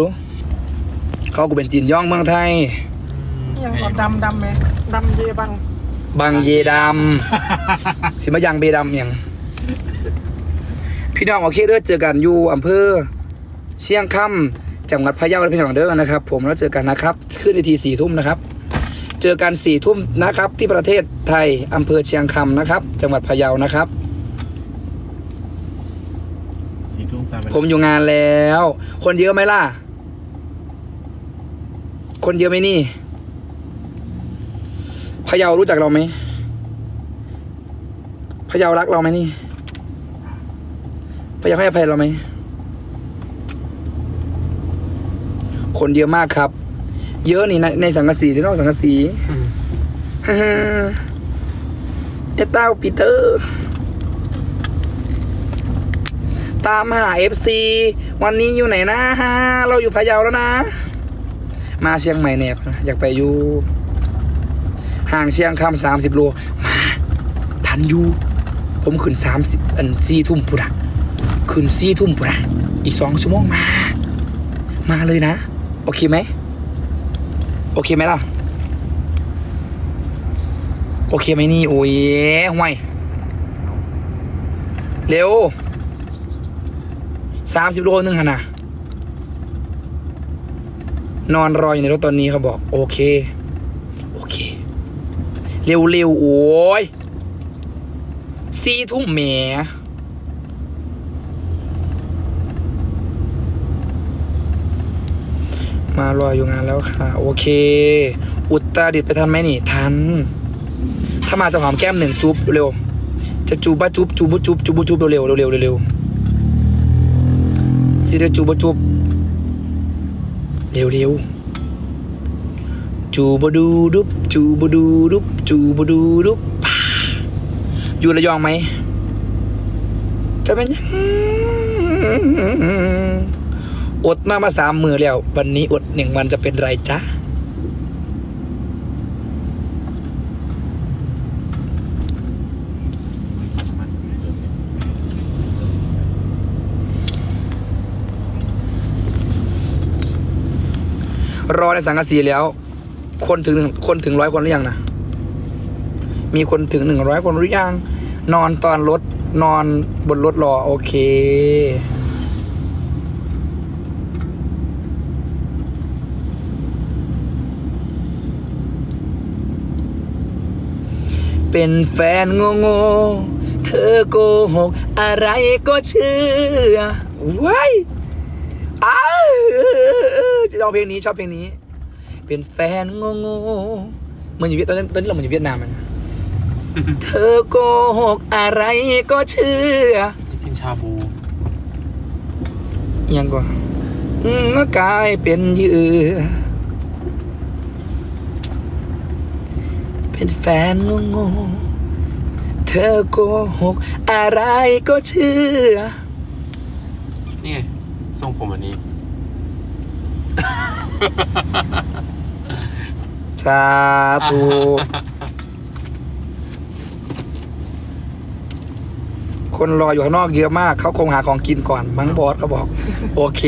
ดู เขากูเป็นจีนย่องเมืองไทย ยังก่อนดำดำไหมดำเยบังบางเยดำ สิมายังเบดำยัง พี่น้องโอเคเด้อเจอกันอยู่อำเภอ เชียงคำจังหวัดพะเยาและพี่น้องเด้อนะครับ ผมแล้วเจอกันนะครับขึ้นในทีสี่ทุ่มนะครับ เจอกันสี่ทุ่มนะครับ ที่ประเทศไทยอำเภอเชียงคำนะครับ จังหวัดพะเยานะครับ สี่ทุ่มตามไปผมอยู่งานแล้ว คนเยอะไหมล่ะ คนเยอะไหมนี่พะเยารู้จักเราไหมพะเยารักเราไหมนี่พะเยาให้อภัยเราไหมคนเยอะมากครับ เยอะนี่ในในสังกะสีหรือนอกสังกะสีฮ่าฮ่าเอต้าปีเตอร์ ตามหาเอฟซีวันนี้อยู่ไหนนะ เราอยู่พะเยาแล้วนะ มาเชียงใหม่เนี่ยอยากไปอยู่ห่างเชียงคำสามสิบโล มาทันอยู่ผมขึ้นสามสิบอันสี่ทุ่มพุระขึ้นสี่ทุ่มพุระอีกสองชั่วโมงมา มาเลยนะ โอเคไหม โอเคไหมล่ะ โอเคไหมนี่โอ้ยห่วยเร็วสามสิบโลนึงฮะนะ นอนรออยู่ในรถตอนนี้เขาบอก โอเค โอเคเร็วเร็วๆ โอ้ยสี่ทุ่มแหมมารออยู่งานแล้วค่ะ โอเค อุตรดิตไปทันไหมนี่ ทัน ถ้ามาจะหอมแก้มหนึ่งจุ๊บเร็ว จะจูบบ้าจุ๊บจูบบุจุ๊บจูบบุจุ๊บเร็วๆเร็วเร็วสิเดจูบจูบ เร็วๆ จูบดูดุบจูบดูดุบจูบดูดุบป่าอยู่ระยองไหม จะเป็นยังอดมามาสามมือแล้ว วันนี้อดหนึ่งวันจะเป็นไรจ๊ะ รอในสังกะสีแล้ว คนถึงคนถึงร้อยคนหรือยังนะมีคนถึงหนึ่งร้อยคนหรือยังนอนตอนรถนอนบนรถรอ โอเคเป็นแฟนโง่โง่เธอโกหก อะไรก็เชื่อว้ายอ้า วจะร้องเพลงนี้ชอบเพลงนี้ เป็นแฟนโง่โง่ๆเหมือนอยู่เวียดตอนนี้ตอนนี้เราเหมือนอยู่เวียดนามมันเธอโกหกอะไรก็เชื่อกินชาบูยังกว่าอืมก็กลายเป็นเหยื่อเป็นแฟนโง่โง่ๆเธอโกหกอะไรก็เชื่อ นี่ไงทรงผมอันนี้ สาธุ คนรออยู่ข้างนอกเยอะมาก เขาคงหาของกินก่อน มั้งบอสเขาบอก โอเค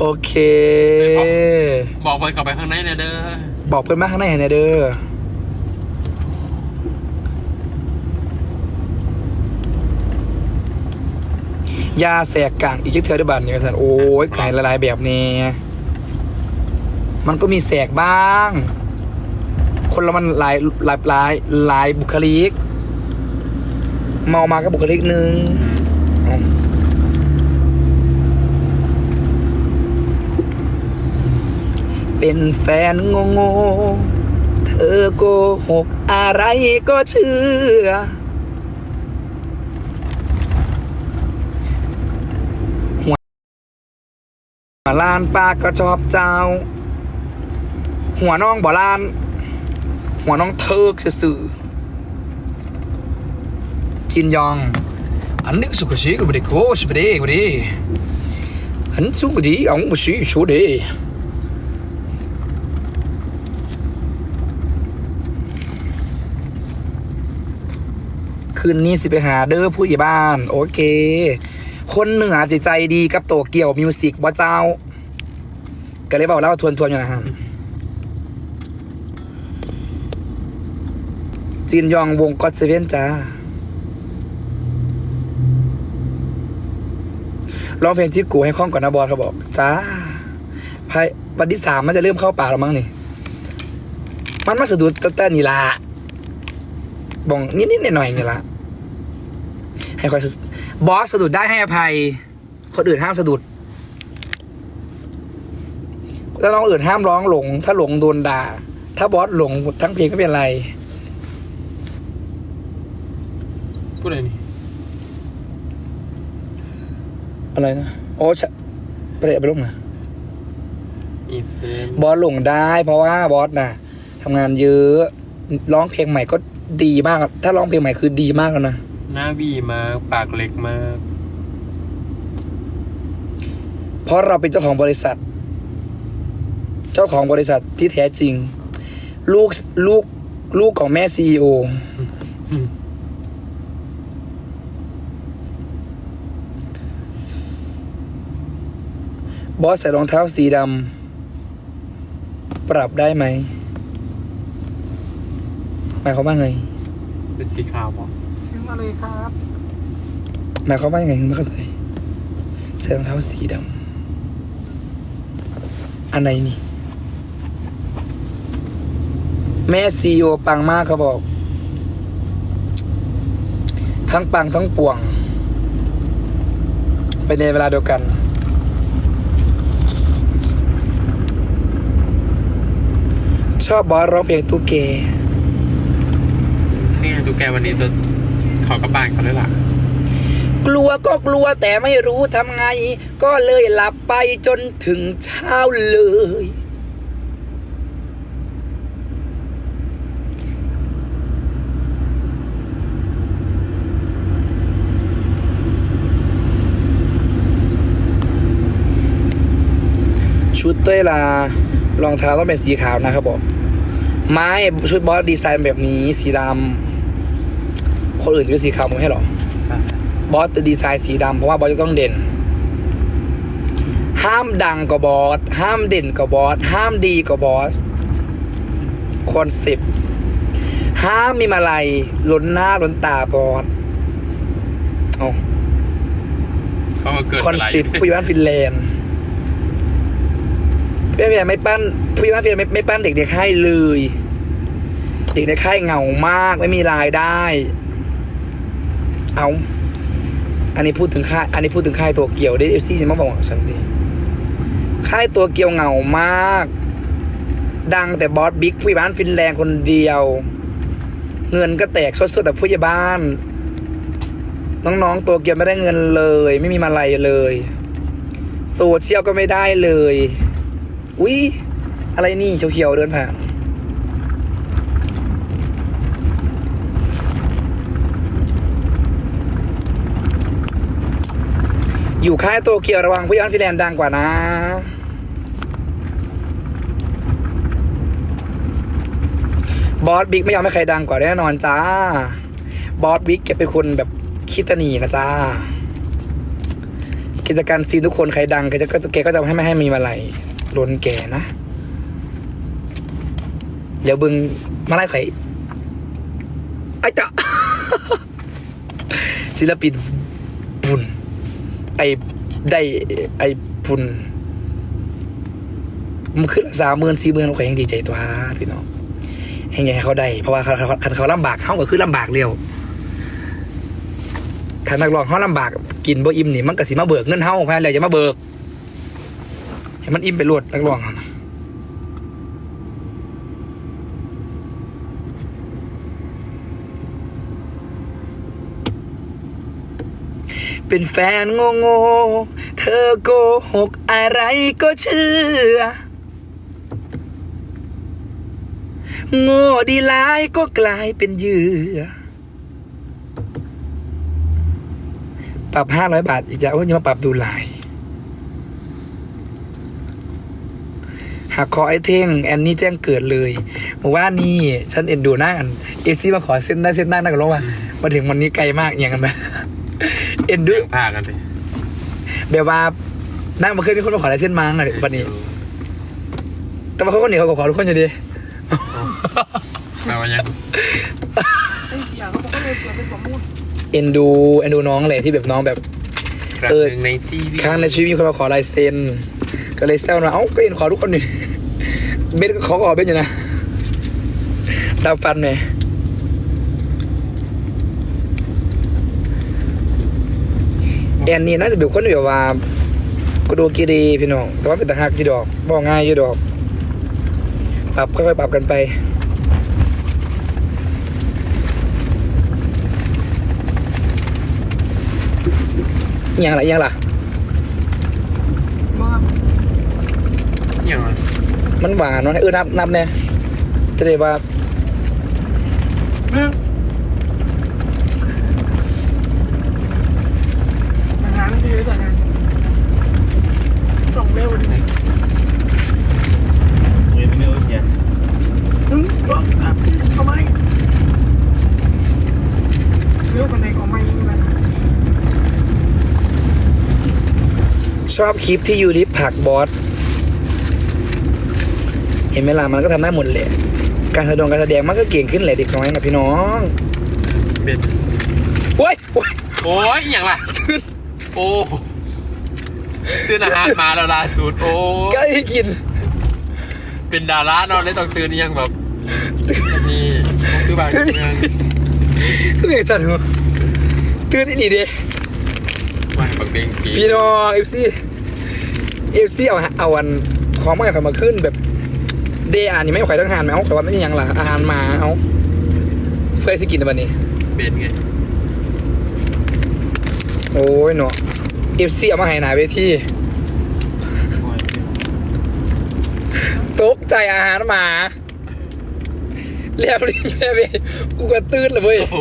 โอเค บอกไปกลับไปข้างในเนี่ยเด้อ บอกเพื่อนมาข้างในเห็นไหมเด้อ ยาแสกกางอีกเทือได้บัตรเนี่ยสันโอ้ยไก่ละลายแบบนี้ มันก็มีแสกบ้าง คนละมันหลายหลายหลายหลายบุคลิก เมามาก็บุคลิกหนึ่งเป็นแฟนโง่โง่เธอโกหกอะไรก็เชื่อ หัว ลานปากก็ชอบเจ้า หัวน้องบ่ลาน หัวน้องเทิกสื่อจินยอง อันนี้สุขสีก็ไม่ได้โคชไม่ได้ไม่ได้อันสุขดีอ๋องไม่ใช่ชัวดีคืนนี้สิไปหาเด้อผู้ใหญ่บ้าน โอเค คนเหนือจิตใจดีกับโตเกียวมิวสิกบ่าเจ้า ก็เลยบอกเล่าทวนๆอยู่นะฮะจีนยองวงก็อตเซเว่นจ้าร้องเพลงที่กูให้คล่องก่อนนะบอสเขาบอก จ้าภายวันที่สามมันจะเริ่มเข้าป่าแล้วมั้งนี่ มันมาสะดุดแต่แต่นี่ละบองนิดๆหน่อยๆนี่ละให้คอย บอสสะดุดได้ให้อภัย คนอื่นห้ามสะดุดถ้าน้องอื่นห้ามร้องหลง ถ้าหลงโดนด่า ถ้าบอสหลงทั้งเพลงก็เป็นไร พูดอะไรนี่อะไรนะโอ้ชะไปเลยเอาไปลงนะอีเฟนบอสหลงได้ เพราะว่าบอสน่ะทำงานเยอะ ร้องเพลงใหม่ก็ดีมากถ้าร้องเพลงใหม่คือดีมากแล้วนะ หน้าบีมากปากเล็กมาก เพราะเราเป็นเจ้าของบริษัท เจ้าของบริษัทที่แท้จริง ลูกลูกลูกของแม่ซีออืมบอสใส่รองเท้าสีดำปรับได้ไหมหมายความว่าไง เป็นสีขาวปะ ซื้อมาเลยครับหมายความว่ายังไงคุณไม่เข้าใจใส่รองเท้าสีดำอันไหนนี่ แม่ซีโอปังมากเขาบอก ทั้งปังทั้งป่วง ไปในเวลาเดียวกัน ชอบบอสร้องเพลงตุ๊กเก นี่ไงดูแกวันนี้จะ ขอกระบานเขาด้วยล่ะ กลัวก็กลัวแต่ไม่รู้ทำไง ก็เลยหลับไปจนถึงเช้าเลย ชุดเต้ยลารองเท้าต้องเป็นสีขาวนะครับบอกไม้ชุดบอสดีไซน์แบบนี้สีดำ คนอื่นจะเป็นสีขาวผมให้หรอ ใช่บอสเป็นดีไซน์สีดำเพราะว่าบอสจะต้องเด่น ห้ามดังกว่าบอสห้ามเด่นกว่าบอสห้ามดีกว่าบอสคอนเซปต์ห้ามมีมาลัยล้นหน้าล้นตาบอสเอาเขาก็เกิดคอนอะไรเซปต์ผู้ใหญ่บ้านฟินแลนด์ผู้ใหญ่บ้านไม่ปั้นผู้ใหญ่บ้านฟินแลนด์ไม่ไม่ปั้นเด็กในค่ายเลย เด็กในค่ายเหงามากไม่มีรายได้ เอาอันนี้พูดถึงค่ายอันนี้พูดถึงค่ายตัวเกี่ยวได้เอฟซีฉันมาบอกฉันดิค่ายตัวเกี่ยวเหงามาก ดังแต่บอสบิ๊กผู้ใหญ่บ้านฟินแลนด์คนเดียว เงินก็แตกสดๆแต่ผู้ใหญ่บ้าน น้องๆตัวเกี่ยวไม่ได้เงินเลย ไม่มีมาลัยเลยโซเชียลก็ไม่ได้เลยอุ๊ยอะไรนี่เขียวๆเดินผ่าน อยู่ค่ายโตเกียวระวังผู้ย้อนฟิแลนด์ดังกว่านะบอสบิ๊กไม่ยอมให้ใครดังกว่าแน่นอนจ้า บอสบิ๊กแกเป็นคนแบบคิดตะหนีนะจ้า กิจการซีนทุกคนใครดังแกจะก็แกก็จะให้ไม่ให้มีมาลัยล้นแกนะ เดี๋ยวบึงมาไล่ไข่ไอ้จ้ะศิลปินบุญ ไอ้ได้ไอ้ปุ่นมันขึ้นสามหมื่นสี่หมื่นเขายังดีใจตัวพี่น้องให้ไงเขาได้ เพราะว่าเขาเขาเขาลำบากเขาก็คือลำบากเร็วถ้านักร้องเขาลำบาก กินบ่อิ่มนี่มันก็สิมาเบิกเงินเฮาแพ้เลยจะมาเบิก ให้มันอิ่มไปรวดนักร้อง เป็นแฟนโง่โง่ๆเธอโกหกอะไรก็เชื่อ โง่ดีร้ายก็กลายเป็นเหยื่อ ปรับห้าร้อยบาทอีกจะโอ้ยยังมาปรับดูลาย หากขอไอเท่ง แอนนี่แจ้งเกิดเลยบอกว่านี่ ฉันเอ็นดูหน้ากัน เอซี่มาขอเส้นได้เส้นหน้าหน้ากันล้วว่ามาถึงวันนี้ไกลมากอย่างกันไหม เอ็นดูเสียงผ้ากันเลยแบบว่านั่งมาเคยมีคนมาขอลายเส้นมังอะไรวันนี้ แต่ว่าเขาคนนี้เขาก็ขอทุกคนอยู่ดีแปลว่ายังไอ้เสียเขาบอกว่าเลยเสียเป็นประมูลเอ็นดูเอ็นดูน้องเลยที่แบบน้องแบบ ครั้งเออ หนึ่งในชีวิตครั้งในชีวิตมีคนมาขอลายเซ็นก็เลยแซวนะเอ้าก็เห็นขอทุกคนนี่เบนก็ขอก็ขอเบนอยู่นะดับฟันไห แอนนี่น่าจะเป็นคนแบบว่ากระดูกกีรีพี่น้อง แต่ว่าเป็นตาหักอยู่ดอกบอกง่ายอยู่ดอก ปรับค่อยๆปรับกันไปอหย่างไรอหย่างล่ะว่าอย่างไรมันหวานเนาะเออนับนับเนี่ยจะได้ว่าเรื่องอาหารที่เยอะจังไงส่งเร็วดิ เงินไม่รู้เสีย ถึงทำไมเรื่องคนไหนของไม่นี่นะ ชอบคลิปที่ยูริผลักบอส เห็นไหมล่ะมันก็ทำได้หมดแหละการแสดงการแสดงมันก็เก่งขึ้นแหละเด็กน้อยนะพี่น้องเป็นโอ้ยโอ้ยโอ้ยอย่างไรโอ้ตื่นอาหารมาแล้วล่าสุดโอ้ใกล้กิน เป็นดาราเนอนเลยต้องตื่นยังแบบนี่คือบางเมืองคืออย่างสั่นหัวตื่นที่นี่เด้ว่าบาง เบงกีพี่น้องเอฟซีเอฟซีเอาเอาวันของมาให้ข่อยมาขึ้นแบบ เดย์อ่านนี่ไม่ข่อยต้องหานไหมเอาแต่ว่าไม่ใช่หยังล่ะอาหารหมาเอาเพื่อสิกินในวันนี้ เป็นไงโอ้ยเนาะเอฟซีเอามาให้หนาเวทีตกใจอาหารหมาเรียบรีบแม่เว้ยกูก็ตื่นเลยเว้ยโอ้โห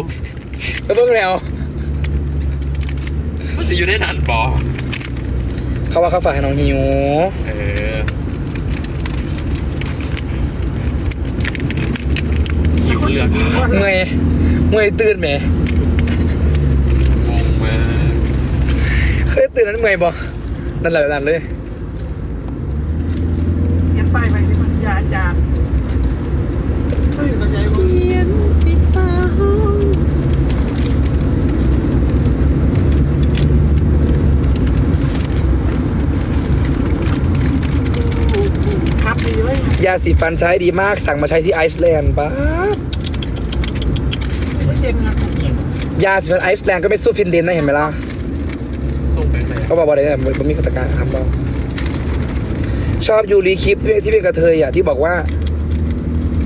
ไปเบิ่งแล้ว มันจะอยู่ในนั้นบอเขาว่าเขาฝากให้น้องหิวเออหิวเลือกเมื่อยเมื่อยตื่นแหมงงมากเคยตื่นนั้นเมื่อยบ่นั่นแหละนั่นเลย เขียนป้ายไปที่มันยาจานก็อยู่กับยายบุญครับดีเว้ ยยาสีฟันใช้ดีมากสั่งมาใช้ที่ไอซ์แลนด์ป้าบไม่เซ็นนะยาสีฟันไอซ์แลนด์ก็ไม่สู้ฟินแลนด์นะเห็นไหมล่ะ ส่งไปไหนเขาบอกว่าอะไรนะมันมันมีกติกาทำเปล่าชอบยูรีคลิปที่เป็นกระเทยอะที่บอกว่า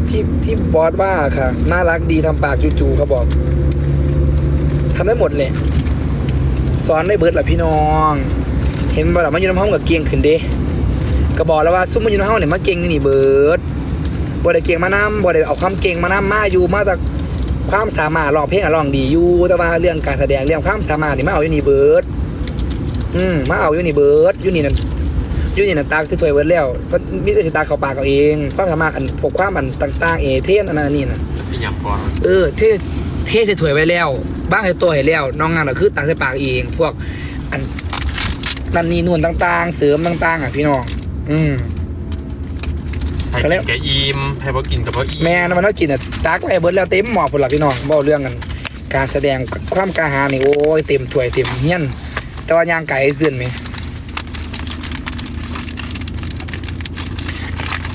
ที่ที่บอสว่าค่ะ น่ารักดีทำปากจูๆเขาบอกทำได้หมดเลยสอนได้เบิร์ดแหละพี่น้อง เห็นบ่ล่ะมันอยู่ในห้องกับเกียงขึ้นเด้ ก็บอกแล้วว่าซุ่มมันอยู่ในห้องเนี่ยมาเก่งนี่เบิร์ดบ่ได้เก่งมานำบ่ได้เอาความเก่งมานำมาอยู่มาแต่ความสามารถร้องเพลงอะร้องดีอยู่แต่ว่าเรื่องการแสดงเรื่องความสามารถนี่มาเอาอยู่นี่เบิร์ดอืมมาเอาอยู่นี่เบิร์ดอยู่นี่นั่นอยู่นี่นั่นตากสิถวยเบิร์ดแล้วก็มีแต่สิตาเขาปากเอาเองความสามารถอันพวกความอันต่าง ๆ เอเทนอันนั้นอันนี้น่ะสิหยับก่อนเออเทเทใส่ถ้วยไว้แล้ว บ้างใส่ตัวให้แล้วน้องงานก็คือตักใส่ปากเอง พวกอันนั่นนี่นู่นต่าง ๆ เสริมต่าง ๆ อะพี่น้อง อืม ให้ก็กิแล้นวกับอิ่มให้บ่กินกับบ่อิ่มแม่นมันต้องกินอะตักไว้เบิร์ดแล้วเต็มหมอพุ่นละพี่น้องบอกเรื่องกัน การแสดงความกล้าหาญนี่โอ้ยเต็มถ้วยเต็มเฮียน แต่ว่ายางไก่เสื่อนไหม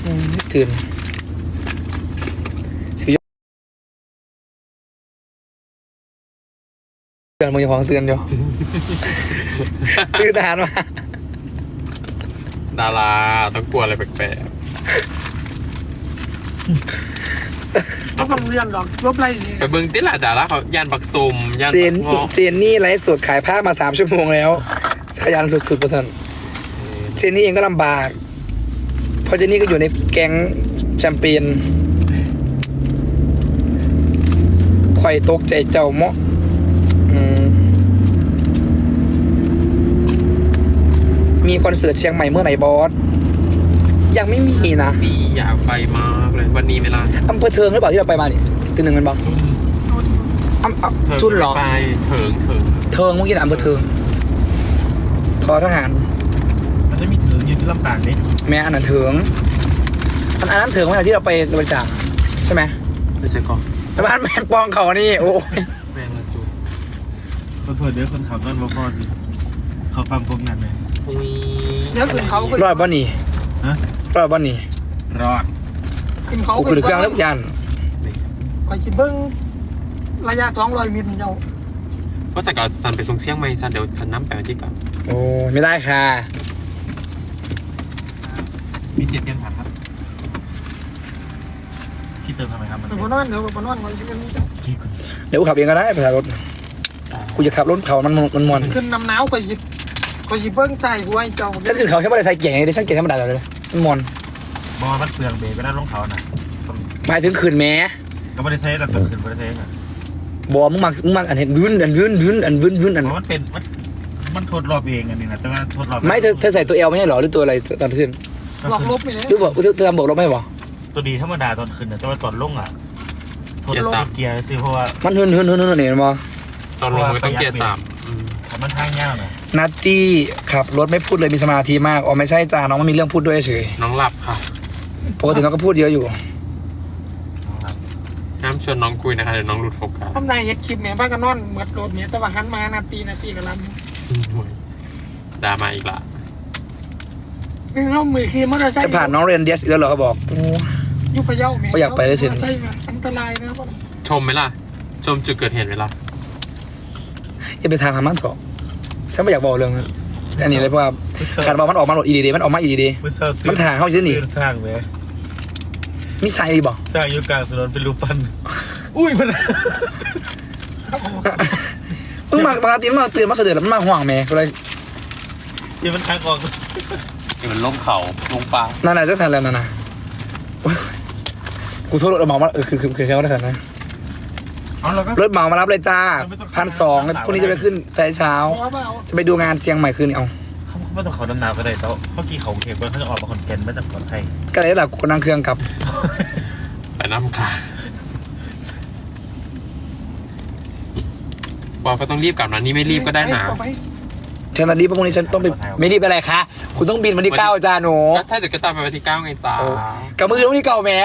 อืมตื่นสิบเตือนมึงอย่าของเตือนอยู่ ตื่นทหารมา ดาราต้องกลัวอะไรแปลกเขาทำเรียนหรอกลบไรนี่ๆไปเบิ่งติล่ะดาราเขาย่านบักสมย่านเจบันกงอกเจนนี่ไลฟ์สดขายผ้ามาสามชั่วโมงแล้ว ขยันสุดๆประทันเจนนี่เองก็ลำบาก เพราะเจนนี่ก็อยู่ในแก๊งแชมเปญข่อยตกใจเจ้าเมาะอืม มีคอนเสิร์ตเชียงใหม่เมื่อไหร่บอส ยังไม่มีนะสี่อยากไปมากเลยวันนี้เวลาอำเภอเทิงหรือเปล่าที่เราไปมาเนี่ยตีหนึ่งกันบ้างอำอำจุนเหรอ ไปเถิงเถิงเทิงเมื่อกี้นะอำเภอเทิงทอทหาร มันจะมีถือยืนที่ลำปางนี่แม่อันนั้นเถิงอันอันนั้นเถิงเมื่อที่เราไปบริจาคใช่ไหมไม่ใช่กองแต่บ้านแมงปองเขานี่โอ้ยแมงละสูคนเผื่อเดี๋ยวคนขับรถมาพอดีเขาฟังพวกนั้นเลย อุ้ยเดี๋ยวขึ้นเขาก็รอดบ่นี่ฮะ รอดบ่นี่รอดขึ้นเขากูคือเครื่องรับยันคอยคิดเบิ้งระยะสองร้อยเมตรเจ้าว่าสักกับสันไปส่งเชียงใหม่สันเดี๋ยวฉันน้ำแปลที่กับโอ้ยไม่ได้ค่ะ มีเจ็ดเตียงผ่านครับพี่เติมทำไมครับมันเดี๋ยวเป็บนนนอนเดี๋ยวบนนอนคอยคิดกันนี้เจ้ากี่คนเดี๋ยวกูขับเองก็ได้ภาษารถกูจะขับรถเขามันมันมวนขึ้นน้ำหนาวคอยคิด คอยคิดเบิ้งใจหัวไอ้เจ้าฉันขึ้นเขาแค่ไม่ได้ใส่เกียร์ไงดิฉันเกียร์ธรรมดาเลยมันมวนบอมันเปลืองเบรกก็ได้ลงเขาน่ะหมายถึงขึ้นแม้ก็ไม่ได้ใช้แต่ตัวขึ้นไม่ได้ใช้อะบอมึงมักมึงมักอันเห็นวืนอันวืนวืนอันวืนวืนอันเพราะมันเป็นมันมันทดรอบเองอันนี้นะแต่ว่าทดรอบไม่เธอเธอใส่ตัวเอลไม่ใช่หรอหรือตัวอะไรตอนขึ้นบอกลบไปเลยหรือบอกเธอเธอทำบอกเราไม่บอกตัวดีธรรมดาตอนขึ้นนะแต่ว่าตอนลงอะทดรอบเกียร์ซื้อเพราะว่ามันหืนหืนหืนหืนเห็นบอตอนลงมันต้องเกียร์ต่ำอืมมันทางยาวนะ นัตตี้ขับรถไม่พูดเลยมีสมาธิมากอ๋อไม่ใช่จ้าน้องมันมีเรื่องพูดด้วยเฉยน้องหลับค่ะปกติน้องก็พูดเยอะอยู่ ห้ามชวนน้องคุยนะคะเดี๋ยวน้องหลุดโฟกัสทำนายเฮ็ดคลิปเนี่ยบ้านก็นอนเหมือดโดดเนี่ยแต่ว่าหันมานาทีนาทีละลด่ามาอีกละำนี่เขามือขี่มอเตอร์ไซค์จะผ่านน้องเรนเดียสอีกแล้วเหรอเขาบอกโอ้ยุพะเยาแม่ก็อยากไปได้สิ มอเตอร์ไซค์มาอันตรายนะครับชมไหมล่ะ ชมจุดเกิดเหตุไหมล่ะอย่าไปทางหามันเถอะ ฉันไม่อยากบอกเรื่องนั้นอันนี้เลยเพราะว่าขาดบอกมันออกมาหลดอีดีมันออกมาอีดีมันถ่ายเข้าอยู่นี่สร้างไหมมิสัยบอกสร้างอยู่กลางถนนเป็นรูปปั้นอุ้ยมันมึงมาปกติมันมาตื่นมาเสด็จแล้วมันมาห่วงแม่ก็เลยยังมันทางออกนี่มันล่มเขาลงปลานั่นน่ะจะทันแล้วนั่นน่ะโอ๊ยกูโทษรถเหมามาเออคือคือคือเขาได้ทันนะ เอาเราก็ รถเหมามารับเลยจ้าพันสองพรุ่งนี้จะไปขึ้นแฟนเช้า เพราะว่าเอาจะไปดูงานเชียงใหม่คืนนี้เอาเขาไม่ต้องเขาดำน้ำก็ได้แต่เมื่อกี้เขาเทปเขาจะออกมาขอนแก่นไม่จากขอนไทยก็เลยหลับกูนั่งเครื่องกลับ ไปน้ำค่ะบอกก็ต้องรีบกลับนะนี่ไม่รีบก็ได้นะเอาปฉันตอนนี้พรุ่งนี้ฉันต้องไปไม่รีบอะไรคะ คุณต้องบินวันที่เก้าจ้าหนูก็ถ้าเดี๋ยวก็ตามไปวันที่เก้าไงจ้าโอ้กับมือวันที่เก้าแหม่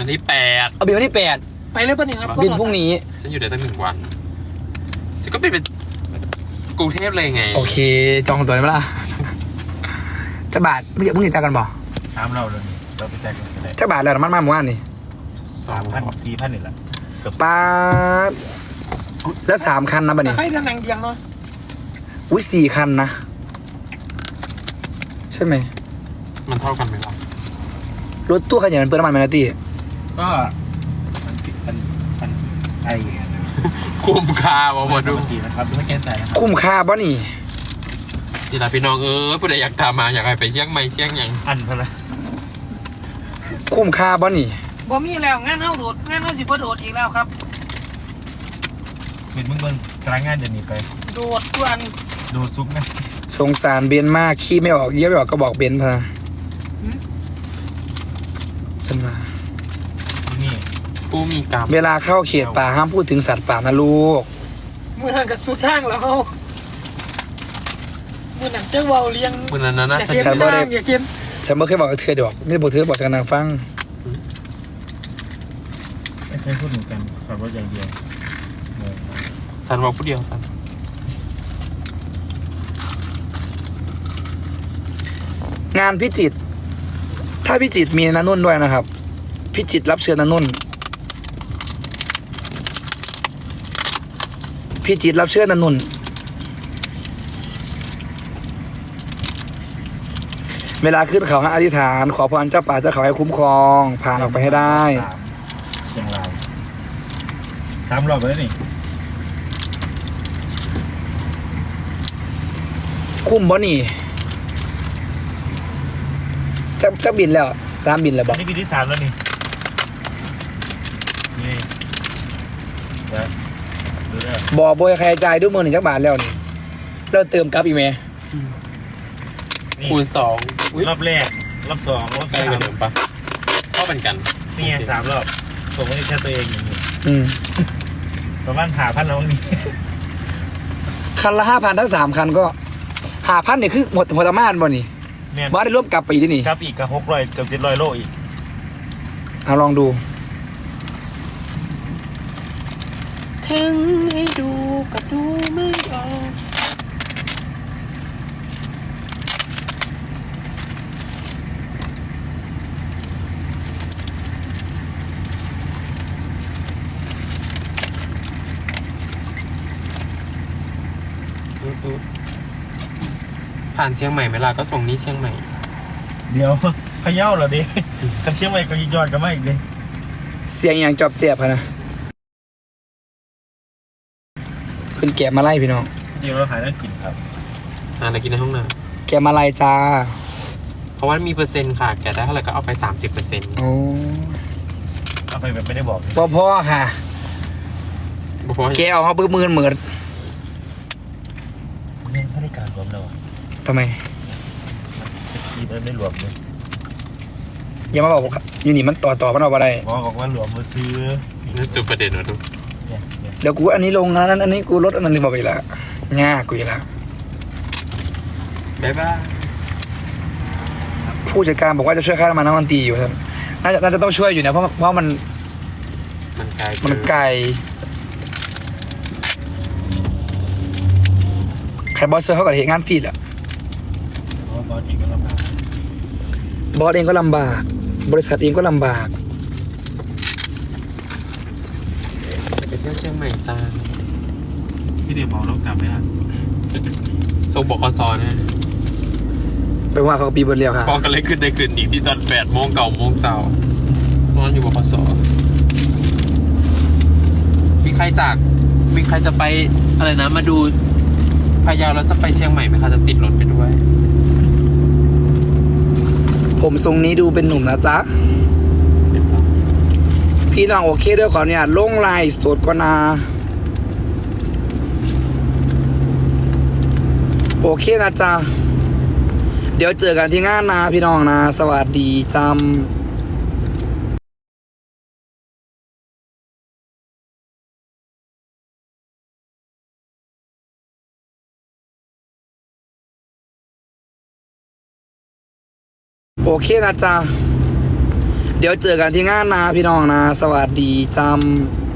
วันที่แปดเอาบินวันที่แปด ไปเลยปะเนี่ยครับบินพรุ่งนี้ ฉันอยู่ได้ตั้งหนึ่งวันฉันก็เป็นเป็นกรุงเทพเลยไงโอเค จองตัวได้ไหมล่ะ จะบาทมึงอย่ามึงอย่าจ้ากันบ่ถามเราเลยเราไปแจกกันก็ได้จะบาทแล้วมันมาเมื่อวานนี่สอสางมพันสี่พันนี่แหละเกือบป้าดแล้วสามคันนะบัดนี้ ใครจะนั่งเดียงเนาะอุ้ยสี่คันนะ ใช่ไหมมันเท่ากันไหมล่ะรถตู้คันใหญ่มันเปิดน้ำมันไหมนะตี้ก็มันมันมัน ไอคุ้มค่าว่ามาดูกี่นะครับไม่แก้ใจนะครับคุ้มค่าป่ะนี่นี่ละพี่น้องเออผู้ใดอยากตามมาอยากให้ไปเชียงใหม่เชียงหยังอันเท่าไหร่คุ้มค่าป่ะนี่บ่มีแล้วงานเฮาโดดงานเฮาสิบ่โดดอีกแล้วครับเป็นมึงเบิ่งกลางงานเดี๋ยวนี้ไป โดดทุกอันดูซุกนะสงสารเบนมากขี้ไม่ออกเยี่ยไม่ออกก็บอกเบนพะเป็นมานี่ ผู้มีกรรมเวลาเข้าเขตป่าห้ามพูดถึงสัตว์ป่านะลูก มือนั้นก็สุดทางแล้วเฮามือนั้นเจ้าเว้าเลี้ยงมื่อนั้นนะอน่าย่าจะเก็บฉันบ่สร้าได้งอย่าเก็บฉันไม่เคยบอกกับเธอดอกไม่ได้บอกเธอบอกทางนางฟัง ไม่เคยพูดเหมือนกันขับรถอย่างเดียวเออฉันบอกผู้เดียวฉันงานพิจิตรถ้าพิจิตรมีนันนุ่นด้วยนะครับ พิจิตรรับเชิญนันนุ่น พิจิตรรับเชิญนันนุ่นเวลาขึ้นเขาให้อธิษฐาน ขอพรเจ้าป่าเจ้าเขาให้คุ้มครองผ่านออกไปให้ได้สามเชียงรายสามรอบไปแล้วนี่คุ้มบ่นี่จะจะบินแล้วสามบินแล้วบอัอนกนี้ปีที่สามแล้วนี่นี่เดี๋ยวดูเด้อ บอกบอยใครจ่ายด้วยมือหนึ่งจักบาทแล้วนี่เราเติมกลับอีกไหมนี่คูณสองอุ้ยรอบแรก รอบสองรอบใกล้สากว่ามเดิมปะก็เป็นกันนี่ไงสามรอบส่งให้แค่ตัวเองอย่างนี้อืมประมาณหาพันแล้วมั้งนี่คันละห้าพันทั้งสามคันก็หาพันเนี่ยคือหมดหัวตะมานบ่นี่เนี่ยบ่ได้ร่วมกลับไปอีกที่นี่ครับอีกกับหกร้อยเกือบเจ็ดร้อยโลอีกเอาลองดู ถึงให้ดูกับดูไม่ออกผ่านเชียงใหม่ไหมล่ะก็ส่งนี้เชียงใหม่ เดี๋ยวพะเยาเหรอดิกันเชียงใหม่ก็ยอดกันมาอีกดิเสียงอย่างจอบเจ็บอะนะ ขึ้นแกะมาไล่พี่น้องเดี๋ยวเราหายน่ากินครับอ่าอะไรกินในห้องน้แกะมาไล่จ้าำเพราะว่ามีเปอร์เซ็นต์ค่ะ แกได้เท่าไหร่ก็เอาไป 30เปอร์เซ็นต์โอ้เอาไปแบบไม่ได้บอกพ่อพ่อค่ะเพราะว่าแกะเอาเขาปื้มมือเหมือนไม่ไม่ได้การรวมแล้วอะทำไม ทีมันไม่รวมเลยอย่ามาบอกว่าอยู่นี่มันต่อต่อมันออกมาได้หมอบอกว่ารวมมาซื้อนั่นจุดประเด็นวะทุก เนี่ยเนี่ยเดี๋ยวกูอันนี้ลงนะนั้นอันนี้กูลดอันนั้นลืมบอกไปอีกและง่ากูอีกและบ๊ายบายผู้จัดการบอกว่าจะช่วยค่าน้ำมันน้ำมันตรีอยู่ครับน่าจะน่าจะต้องช่วยอยู่นะเพราะเพราะมันมันไกลมันไกลใครบอสเซอร์เขากับเหตุงานฟรีแหละเพราะว่าบอสเองก็ลำบากบอสเองก็ลำบาก บริษัทเองก็ลำบาก ไป เที่ยวเชียงใหม่จ้าพี่เดียวบอกต้องกลับไหมล่ะส่งบอกอสนะไปว่าเขาปีเบิร์เรียวค่ะพอกันเลยขึ้นได้ขึ้นอีกที่ตอน8โมงเก่าโมงเสาร์นอนอยู่บกสมีใครจาก มีใครจะไปอะไรนะ มาดูพะเยาแล้วจะไปเชียงใหม่ไหมคะจะติดรถไปด้วย ผมทรงนี้ดูเป็นหนุ่มนะจ๊ะ พี่น้องโอเคเด้วยขอเนี่ยลงไลน์สดก่อนนะโอเคนะจ๊ะเดี๋ยวเจอกันที่งานนะพี่น้องนะ สวัสดีจำโอเคนะจ๊ะ เดี๋ยวเจอกันที่งานนะพี่น้องนะ สวัสดีจำ